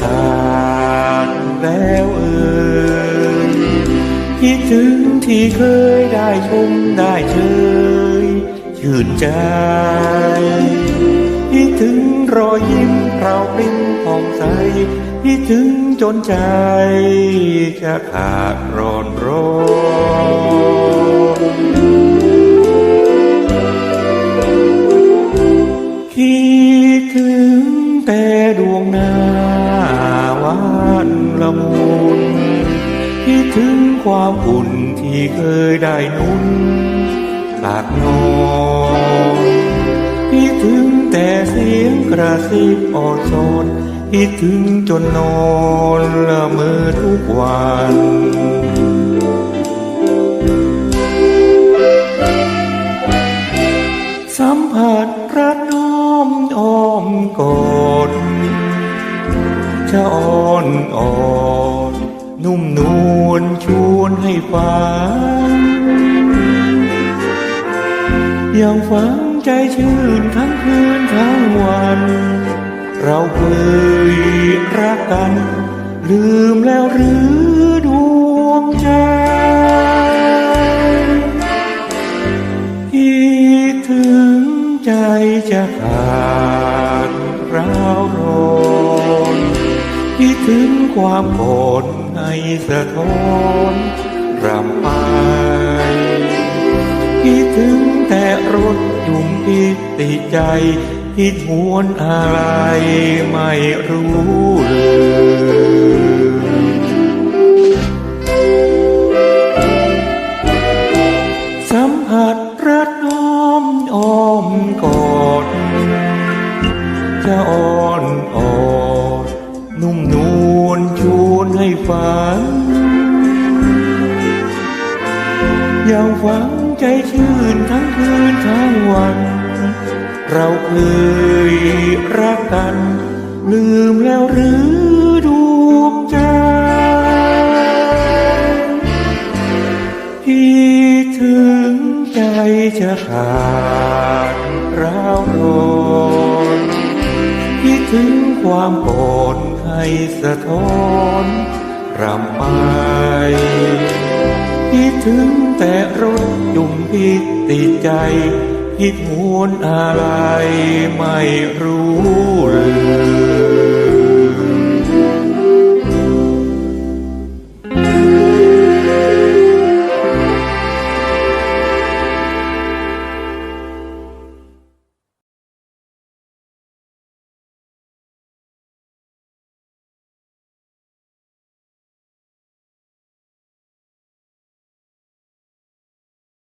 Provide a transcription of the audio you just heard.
ขาดแล้วเอ่ยคิดถึงที่เคยได้ชมได้เชยชื่นใจคิดถึงรอยยิ้มเราปิ้นผ่องใสคิดถึงจนใจจะขาดร้อนรอนคิดถึง ละมุนคิดถึงความอุ่นที่เคยได้นุ่นหลากนอนคิดถึงแต่เสียงกระซิบออดสอนคิดถึงจนนอนละเมอทุกวันสัมผัสรักน้อมอ้อมกอด จะอ่อนอ่อนนุ่มนวลชวนให้ฝันยังฝังใจชื่นทั้งคืนทั้งวัน เราเคยรักกัน ลืมแล้วหรือดวงใจคิดถึงใจจะขาด คิดถึงความโกรธให้สะท้อนรำไปคิดถึงแต่รถยุงพิษติดใจคิดหวนอะไรไม่รู้เลยสัมผัสรักน้อมอ้อมกอดจะอ่อนอ่อน นุ่มนชวนให้ฝันยังฝังใจชื่นทั้งคืนทั้งวัน เราเคยรักกัน ลืมแล้วหรือดวงใจคิดถึงใจจะขาดร้าวรอนคิดถึง ความโกรธให้สะท้อนรำไปคิดถึงแต่รถยุงพิษติดใจคิดหวนอะไรไม่รู้เลย